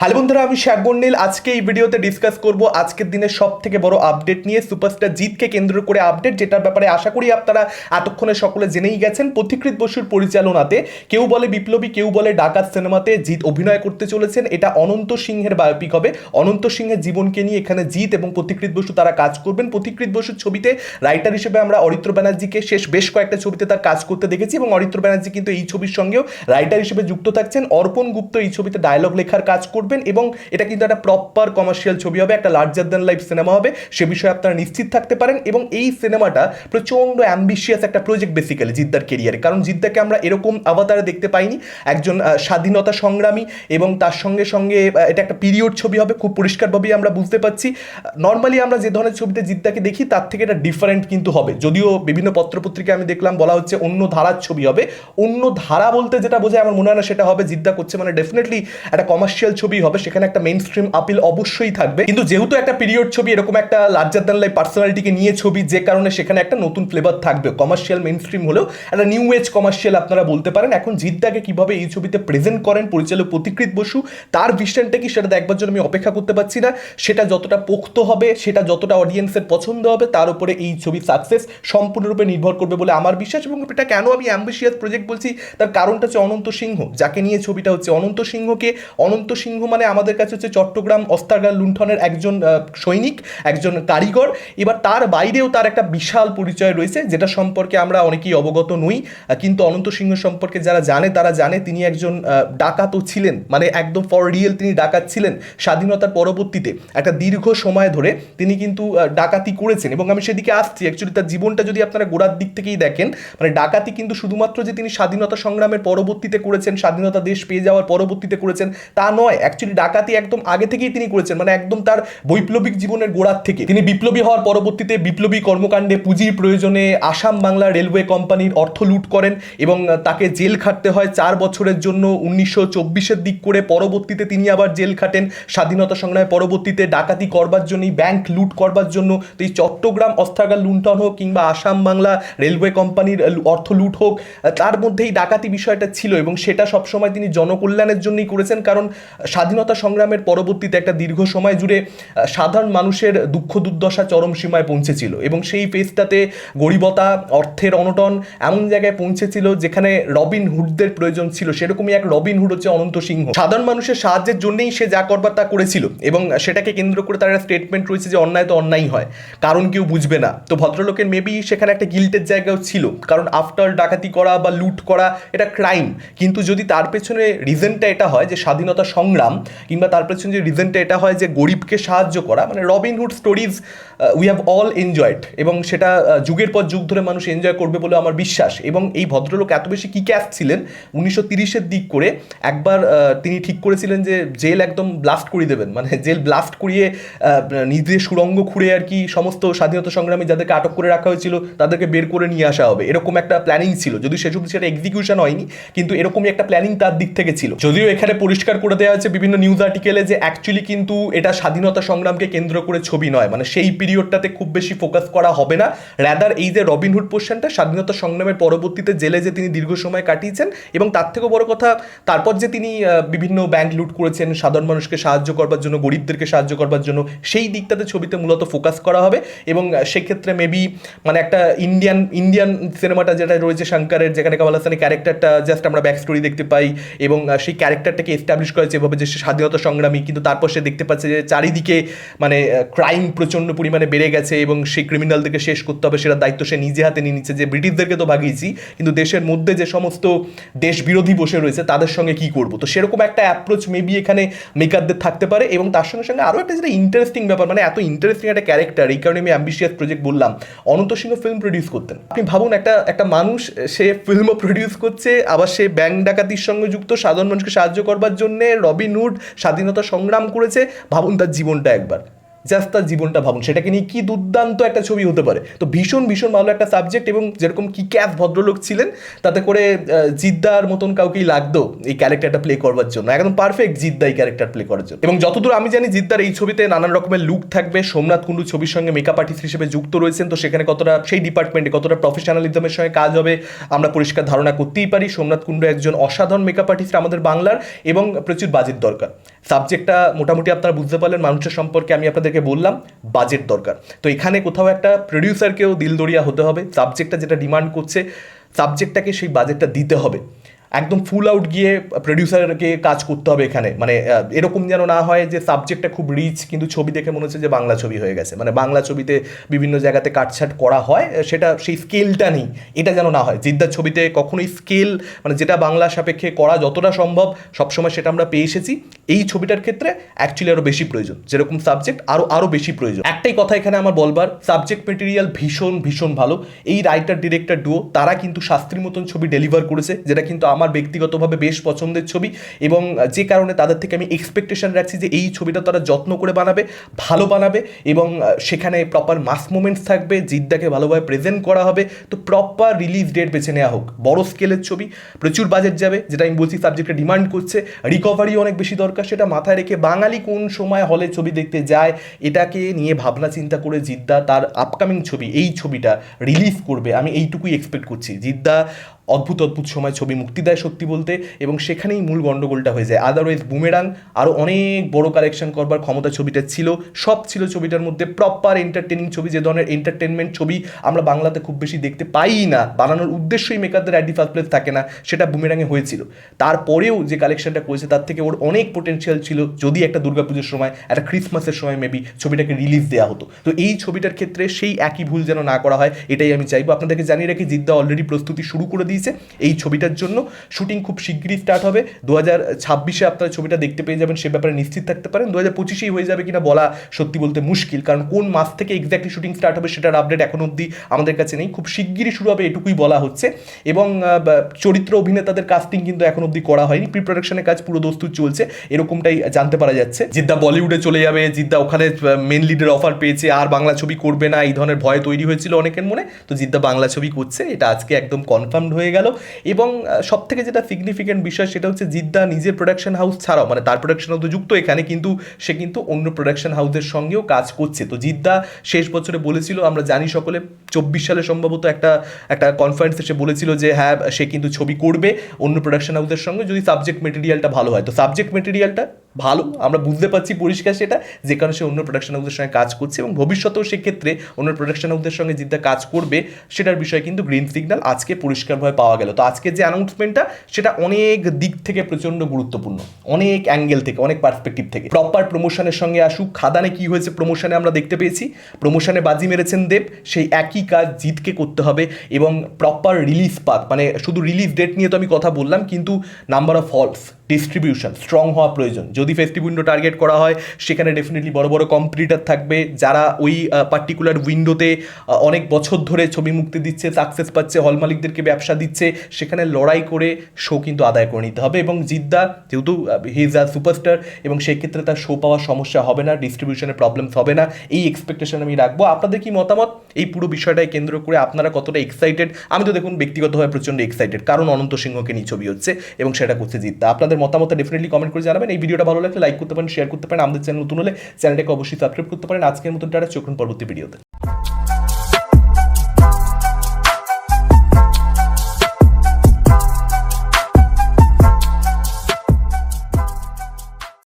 Hello বন্ধুরা, আমি শেখ বন্ডিল আজকে এই ভিডিওতে ডিসকাস করব আজকের দিনের সব থেকে বড় আপডেট নিয়ে। সুপারস্টার জিতকে কেন্দ্র করে আপডেট যেটার ব্যাপারে আশা করি আপনারা এতক্ষণে সকলে জেনেই গেছেন। পথিকৃত বসুর পরিচালনাতে কেউ বলে বিপ্লবী, কেউ বলে ডাকাত সিনেমাতে জিৎ অভিনয় করতে চলেছেন। এটা অনন্ত সিংহের বায়োপিক হবে। অনন্ত সিংহের জীবনকে নিয়ে এখানে জিৎ এবং পথিকৃত বসু তারা কাজ করবেন। পথিকৃত বসুর ছবিতে রাইটার হিসেবে আমরা অরিত্র ব্যানার্জিকে শেষ বেশ কয়েকটা ছবিতে তার কাজ করতে দেখেছি এবং অরিত্র ব্যানার্জি কিন্তু এই ছবির সঙ্গেও রাইটার হিসেবে যুক্ত থাকছেন। অর্পণ গুপ্ত এই ছবিতে ডায়লগ লেখার কাজ করবেন এবং এটা কিন্তু একটা প্রপার কমার্শিয়াল ছবি হবে, একটা লার্জার দ্যান লাইফ সিনেমা হবে। সে বিষয়ে আপনারা নিশ্চিত থাকতে পারেন এবং এই সিনেমাটা প্রচণ্ড অ্যাম্বিশিয়াস একটা প্রজেক্ট বেসিক্যালি জিদ্দার কেরিয়ারে কারণ জিদ্দাকে আমরা এরকম আভাতারে দেখতে পাইনি। একজন স্বাধীনতা সংগ্রামী এবং তার সঙ্গে সঙ্গে এটা একটা পিরিয়ড ছবি হবে, খুব পরিষ্কারভাবেই আমরা বুঝতে পারছি। নর্মালি আমরা যে ধরনের ছবিতে জিদ্দাকে দেখি, তার থেকে এটা ডিফারেন্ট কিন্তু হবে। যদিও বিভিন্ন পত্রপত্রিকা আমি দেখলাম বলা হচ্ছে অন্য ধারার ছবি হবে। অন্য ধারা বলতে যেটা বোঝায়, আমার মনে হয় না সেটা হবে, জিদ্দা করছে মানে ডেফিনেটলি একটা কমার্শিয়াল ছবি হবে, সেখানে একটা মেইন স্ট্রিম আপিল অবশ্যই থাকবে। কিন্তু যেহেতু একটা পিরিয়ড ছবি, এরকম একটা লার্জার দ্যান লাইফ পার্সোনালিটিকে নিয়ে ছবি, যে কারণে সেখানে একটা নতুন ফ্লেভার থাকবে। কমার্শিয়াল মেইন স্ট্রিম হলেও একটা নিউ এজ কমার্শিয়াল আপনারা বলতে পারেন। এখন জিদ্দাকে কীভাবে এই ছবিতে প্রেজেন্ট করেন পরিচালক প্রতিকৃত বসু, তার ভিশনটা কি সেটা দেখবার জন্য আমি অপেক্ষা করতে পারছি না, সেটা যতটা পোক্ত হবে, সেটা যতটা অডিয়েন্সের পছন্দ হবে, তার উপরে এই ছবির সাকসেস সম্পূর্ণরূপে নির্ভর করবে বলে আমার বিশ্বাস এবং এটা কেন আমি অ্যাম্বিশিয়াস প্রজেক্ট বলছি, তার কারণটা হচ্ছে অনন্ত সিংহ। যাকে নিয়ে ছবিটা হচ্ছে অনন্ত সিংহকে, অনন্ত সিংহ মানে আমাদের কাছে হচ্ছে চট্টগ্রাম অস্তাগার লুণ্ঠনের একজন সৈনিক, একজন কারিগর। এবার তার বাইরেও তার একটা বিশাল পরিচয় রয়েছে, যেটা সম্পর্কে আমরা অনেকেই অবগত নই। কিন্তু অনন্ত সিংহ সম্পর্কে যারা জানে, তারা জানে তিনি একজন ডাকাতও ছিলেন। মানে একদম ফর রিয়েল তিনি ডাকাত ছিলেন স্বাধীনতার পরবর্তীতে। একটা দীর্ঘ সময় ধরে তিনি কিন্তু ডাকাতি করেছেন। এবং আমি সেদিকে আসছি অ্যাকচুয়ালি তার জীবনটা যদি আপনারা গোড়ার দিক থেকেই দেখেন মানে ডাকাতি কিন্তু শুধুমাত্র যে তিনি স্বাধীনতা সংগ্রামের পরবর্তীতে করেছেন, স্বাধীনতা দেশ পেয়ে যাওয়ার পরবর্তীতে করেছেন, তা নয়। অ্যাকচুয়ালি ডাকাতি একদম আগে থেকেই তিনি করেছেন মানে একদম তার বৈপ্লবিক জীবনের গোড়ার থেকে। তিনি বিপ্লবী হওয়ার পরবর্তীতে বিপ্লবী কর্মকাণ্ডে পুঁজির প্রয়োজনে আসাম বাংলা রেলওয়ে কোম্পানির অর্থ লুট করেন এবং তাকে জেল খাটতে হয় চার বছরের জন্য উনিশশো চব্বিশের দিক করে। পরবর্তীতে তিনি আবার জেল খাটেন স্বাধীনতা সংগ্রামের পরবর্তীতে ডাকাতি করবার জন্য ব্যাংক লুট করবার জন্য। তো এই চট্টগ্রাম অস্ত্রাগার লুণ্ঠন হোক কিংবা আসাম বাংলা রেলওয়ে কোম্পানির অর্থ লুট হোক, তার মধ্যেই ডাকাতি বিষয়টা ছিল এবং সেটা সবসময় তিনি জনকল্যাণের জন্যই করেছেন। কারণ স্বাধীনতা সংগ্রামের পরবর্তীতে একটা দীর্ঘ সময় জুড়ে সাধারণ মানুষের দুঃখ দুর্দশা চরম সীমায় পৌঁছেছিল এবং সেই ফেজটাতে গরিবতা, অর্থের অনটন এমন জায়গায় পৌঁছেছিল যেখানে রবিন হুডদের প্রয়োজন ছিল। সেরকমই এক রবিন হুড হচ্ছে অনন্ত সিংহ। সাধারণ মানুষের সাহায্যের জন্যই সে যা করবার তা করেছিল এবং সেটাকে কেন্দ্র করে তার একটা স্টেটমেন্ট রয়েছে যে অন্যায় তো অন্যায় হয়। কারণ কেউ বুঝবে না। তো ভদ্রলোকের মেবি সেখানে একটা গিল্টের জায়গাও ছিল। কারণ আফটার ডাকাতি করা বা লুট করা এটা ক্রাইম কিন্তু যদি তার পেছনে রিজনটা এটা হয় যে স্বাধীনতা সংগ্রাম কিংবা তার পেছনে যে রিজনটা এটা হয় যে গরিবকে সাহায্য করা। মানে Robin Hood stories we have all enjoyed এবং সেটা যুগের পর যুগ ধরে মানুষ এনজয় করবে বলে আমার বিশ্বাস। এবং এই ভদ্রলোক এত বেশি কি ক্যাশ ছিলেন? উনিশশো তিরিশের দিক করে একবার তিনি ঠিক করেছিলেন যে জেল একদম ব্লাস্ট করে দেবেন। মানে জেল ব্লাস্ট করিয়ে নিজের সুরঙ্গ খুঁড়ে আর কি সমস্ত স্বাধীনতা সংগ্রামী যাদেরকে আটক করে রাখা হয়েছিল, তাদেরকে বের করে নিয়ে আসা হবে। এরকম একটা প্ল্যানিং ছিল। যদি সে শুধু সেটা এক্সিকিউশন হয়নি, কিন্তু এরকমই একটা প্ল্যানিং তার দিক থেকে ছিল। যদিও এখানে পরিষ্কার করে দেওয়া হয়েছে বিভিন্ন নিউজ আর্টিকেলে যে অ্যাকচুয়ালি কিন্তু এটা স্বাধীনতা সংগ্রামকে কেন্দ্র করে ছবি নয়। মানে সেই পিরিয়ডটাতে খুব বেশি ফোকাস করা হবে না। র্যাদার এই যে রবিনহুড পোর্শনটা স্বাধীনতা সংগ্রামের পরবর্তীতে জেলে যে তিনি দীর্ঘ সময় কাটিয়েছেন এবং তার থেকেও বড় কথা, তারপর যে তিনি বিভিন্ন ব্যাংক লুট করেছেন, সাধারণ মানুষকে সাহায্য করবার জন্য, গরিবদেরকে সাহায্য করবার জন্য, সেই দিকটাতে ছবিতে মূলত ফোকাস করা হবে এবং সেক্ষেত্রে মেবি মানে একটা ইন্ডিয়ান ইন্ডিয়ান সিনেমাটা যেটা রয়েছে শঙ্করের, যেখানে কমল হাসানের ক্যারেক্টারটা জাস্ট আমরা ব্যাক স্টোরি দেখতে পাই এবং সেই ক্যারেক্টারটাকে এস্টাবলিশ করেছে এভাবে যে সে স্বাধীনতা সংগ্রামী, কিন্তু তারপর সে দেখতে পাচ্ছে যে চারিদিকে মানে ক্রাইম প্রচণ্ড পরিমাণে বেড়ে গেছে এবং সেই ক্রিমিনালদেরকে শেষ করতে হবে সেটার দায়িত্ব সে নিজে হাতে নিয়ে নিচ্ছে। যে ব্রিটিশদেরকে তো ভাগিয়েছি, কিন্তু দেশের মধ্যে যে সমস্ত দেশ বিরোধী বসে রয়েছে, তাদের সঙ্গে কি করব? তো সেরকম একটা অ্যাপ্রোচ মেবি এখানে মেকারদের থাকতে পারে এবং তার সঙ্গে সঙ্গে আরও একটা যেটা ইন্টারেস্টিং ব্যাপার মানে এত ইন্টারেস্টিং একটা ক্যারেক্টার এই কারণে আমি অ্যাম্বিশিয়াস প্রজেক্ট বললাম, অনন্ত সিংহ ফিল্ম প্রডিউস করতেন। আপনি ভাবুন, একটা একটা মানুষ, সে ফিল্মও প্রডিউস করছে, আবার সে ব্যাংক ডাকাতির সঙ্গে যুক্ত, সাধারণ মানুষকে সাহায্য করবার জন্যে রবিনহুড স্বাধীনতা সংগ্রাম করেছে ভাবুন তার জীবনটা একবার। জাস্ট তার জীবনটা ভাবুন। সেটাকে নিয়ে কি দুর্দান্ত একটা ছবি হতে পারে। তো ভীষণ ভীষণ ভালো একটা সাবজেক্ট এবং যেরকম কি ক্যাফ ভদ্রলোক ছিলেন, তাতে করে জিদ্দার মতন কাউকেই লাগতো এই ক্যারেক্টারটা প্লে করবার জন্য। একদম পারফেক্ট জিদ্দা এই ক্যারেক্টার প্লে করার জন্য। এবং যতদূর আমি জানি, জিদ্দার এই ছবিতে নানান রকমের লুক থাকবে। সোমনাথ কুণ্ডু ছবির সঙ্গে মেকআপ আর্টিস্ট হিসেবে যুক্ত রয়েছেন। তো সেখানে কতটা, সেই ডিপার্টমেন্টে কতটা প্রফেশনালিজমের সঙ্গে কাজ হবে, আমরা পরিষ্কার ধারণা করতেই পারি। সোমনাথ কুণ্ডু একজন অসাধারণ মেকআপ আর্টিস্ট আমাদের বাংলার এবং প্রচুর বাজেট দরকার। সাবজেক্টটা মোটামুটি আপনারা বুঝতে পারলেন, মানুষের সম্পর্কে আমি আপনাদেরকে বললাম বাজেট দরকার। তো এখানে কোথাও একটা প্রডিউসারকেও দিলদরিয়া হতে হবে সাবজেক্টটা যেটা ডিমান্ড করছে সাবজেক্টটাকে সেই বাজেটটা দিতে হবে। একদম ফুল আউট গিয়ে প্রডিউসারকে কাজ করতে হবে এখানে। মানে এরকম যেন না হয় যে সাবজেক্টটা খুব রিচ কিন্তু ছবি দেখে মনে হচ্ছে যে বাংলা ছবি হয়ে গেছে। মানে বাংলা ছবিতে বিভিন্ন জায়গাতে কাটছাট করা হয়, সেটা সেই স্কেলটা নেই। এটা যেন না হয়। জিদ্দার ছবিতে কখনোই স্কেল মানে যেটা বাংলা সাপেক্ষে করা যতটা সম্ভব, সবসময় সেটা আমরা পেয়ে এসেছি। এই ছবিটার ক্ষেত্রে অ্যাকচুয়ালি আরও বেশি প্রয়োজন। যেরকম সাবজেক্ট আরও আরও বেশি প্রয়োজন। একটাই কথা এখানে আমার বলবার সাবজেক্ট মেটেরিয়াল ভীষণ ভীষণ ভালো। এই রাইটার ডিরেক্টর ডুও তারা কিন্তু শাস্ত্রীর মতন ছবি ডেলিভার করেছে, যেটা কিন্তু আমার ব্যক্তিগতভাবে বেশ পছন্দের ছবি এবং যে কারণে তাদের থেকে আমি এক্সপেকটেশন রাখছি যে এই ছবিটা তারা যত্ন করে বানাবে, ভালো বানাবে এবং সেখানে প্রপার মাস মোমেন্টস থাকবে, জিদ্দাকে ভালোভাবে প্রেজেন্ট করা হবে। তো প্রপার রিলিজ ডেট বেছে নেওয়া হোক। বড় স্কেলের ছবি, প্রচুর বাজেট যাবে, যেটা আমি বলছি সাবজেক্টে ডিমান্ড করছে। রিকভারি অনেক বেশি দরকার। সেটা মাথায় রেখে বাঙালি কোন সময় হলে ছবি দেখতে যায়, এটাকে নিয়ে ভাবনা চিন্তা করে জিদ্দা তার আপকামিং ছবি, এই ছবিটা রিলিজ করবে। আমি এইটুকুই এক্সপেক্ট করছি। জিদ্দা অদ্ভুত অদ্ভুত সময় ছবি মুক্তি দেয় সত্যি বলতে এবং সেখানেই মূল গণ্ডগোলটা হয়ে যায়। আদারওয়াইজ বুমেরাং আরও অনেক বড় কালেকশন করবার ক্ষমতা ছবিটা ছিল। সব ছিল ছবিটার মধ্যে প্রপার এন্টারটেনিং ছবি, যে ধরনের এন্টারটেনমেন্ট ছবি আমরা বাংলাতে খুব বেশি দেখতে পাই না। বানানোর উদ্দেশ্যই মেকারদের অ্যাডি ফার্স্ট প্লেস থাকে না, সেটা বুমেরাঙে হয়েছিল। তারপরেও যে কালেকশনটা করেছে, তার থেকে ওর অনেক পোটেনশিয়াল ছিল যদি একটা দুর্গাপুজোর সময় একটা ক্রিসমাসের সময় মেবি ছবিটাকে রিলিজ দেওয়া হতো। তো এই ছবিটার ক্ষেত্রে সেই একই ভুল যেন না করা হয়, এটাই আমি চাইব। আপনাদেরকে জানিয়ে রাখি, জিদ্দা অলরেডি প্রস্তুতি শুরু করে দিয়েছে। এই ছবিটার জন্য শুটিং খুব শিগগিরই স্টার্ট হবে। দু হাজার ছাব্বিশে আপনারা ছবিটা দেখতে পেয়ে যাবেন, সে ব্যাপারে নিশ্চিত থাকতে পারেন। দু হাজার পঁচিশেই হয়ে যাবে কিনা বলা সত্যি বলতে মুশকিল, কারণ কোন মাস থেকে এক্স্যাক্টলি শুটিং স্টার্ট হবে সেটার আপডেট এখন অবধি আমাদের কাছে নেই। খুব শিগগিরই শুরু হবে, এটুকুই বলা হচ্ছে। এবং চরিত্র অভিনেতাদের কাস্টিং কিন্তু এখন অবধি করা হয়নি। প্রি প্রোডাকশনের কাজ পুরো দস্তুর চলছে, এরকমটাই জানতে পারা যাচ্ছে। জিদ্দা বলিউডে চলে যাবে, জিদ্দা ওখানে মেন লিডের অফার পেয়েছে, আর বাংলা ছবি করবে না, এই ধরনের ভয় তৈরি হয়েছিল অনেকের মনে। তো জিদ্দা বাংলা ছবি করছে, এটা আজকে একদম কনফার্মড হয়ে গেল। এবং সব থেকে যেটা সিগনিফিকেন্ট বিষয় সেটা হচ্ছে জিদ্দা নিজের প্রোডাকশন হাউস ছাড়াও মানে তার প্রোডাকশন হাউস যুক্ত এখানে কিন্তু সে কিন্তু অন্য প্রোডাকশন হাউসের সঙ্গেও কাজ করছে। তো জিদ্দা শেষ বছরে বলেছিল, আমরা জানি সকলে, চব্বিশ সালে সম্ভবত একটা একটা কনফারেন্সে সে বলেছিল যে হ্যাঁ সে কিন্তু ছবি করবে অন্য প্রোডাকশন হাউসের সঙ্গে যদি সাবজেক্ট মেটেরিয়ালটা ভালো হয়। তো সাবজেক্ট মেটেরিয়ালটা ভালো, আমরা বুঝতে পারছি পরিষ্কার সেটা, যে কারণে সে অন্য প্রোডাকশন হাউসের সঙ্গে কাজ করছে এবং ভবিষ্যতেও সেক্ষেত্রে অন্য প্রোডাকশন হাউসের সঙ্গে জিদ্দা কাজ করবে, সেটার বিষয়ে কিন্তু গ্রিন সিগন্যাল আজকে পরিষ্কারভাবে পাওয়া গেল। তো আজকে যে অ্যানাউন্সমেন্টটা সেটা অনেক দিক থেকে প্রচণ্ড গুরুত্বপূর্ণ, অনেক অ্যাঙ্গেল থেকে, অনেক পার্সপেক্টিভ থেকে। প্রপার প্রমোশনের সঙ্গে আসুক, খাদানে কি হয়েছে প্রমোশনে আমরা দেখতে পেয়েছি। প্রমোশনে বাজি মেরেছেন দেব, সেই একই কাজ জিতকে করতে হবে এবং প্রপার রিলিজ পাক মানে শুধু রিলিজ ডেট নিয়ে তো আমি কথা বললাম, কিন্তু number of halls distribution strong হওয়া প্রয়োজন। যদি ফেস্টিভ উইন্ডো টার্গেট করা হয়, সেখানে ডেফিনেটলি বড় বড় কম্পিটিটার থাকবে, যারা ওই পার্টিকুলার উইন্ডোতে অনেক বছর ধরে ছবি মুক্তি দিচ্ছে সাকসেস পাচ্ছে হল মালিকদেরকে ব্যবসা দিচ্ছে, সেখানে লড়াই করে শো কিন্তু আদায় করে নিতে হবে। এবং জিদ্দা, যেহেতু হি ইজ আ সুপারস্টার এবং সেই ক্ষেত্রে তার শো পাওয়ার সমস্যা হবে না ডিস্ট্রিবিউশনের প্রবলেমস হবে না, এই এক্সপেকটেশন আমি রাখব। আপনাদের কি মতামত? এই পুরো বিষয়টাকে কেন্দ্র করে আপনারা কতটা এক্সাইটেড আমি তো দেখুন, ব্যক্তিগতভাবে প্রচণ্ড এক্সাইটেড কারণ অনন্ত সিংহকে নিয়ে ছবি হচ্ছে, এবং সেটা করছে জিদ্দা। আপনাদের মতামত ডেফিনেটলি কমেন্ট করে জানাবেন। এই ভিডিওটা ভালো লাগলে লাইক করতে পারেন শেয়ার করতে পারেন। আমাদের চ্যানেল নতুন হলে চ্যানেলটাকে অবশ্যই সাবস্ক্রাইব করতে পারেন। আজকের মতন টাটা, চোখ পরবর্তী ভিডিওতে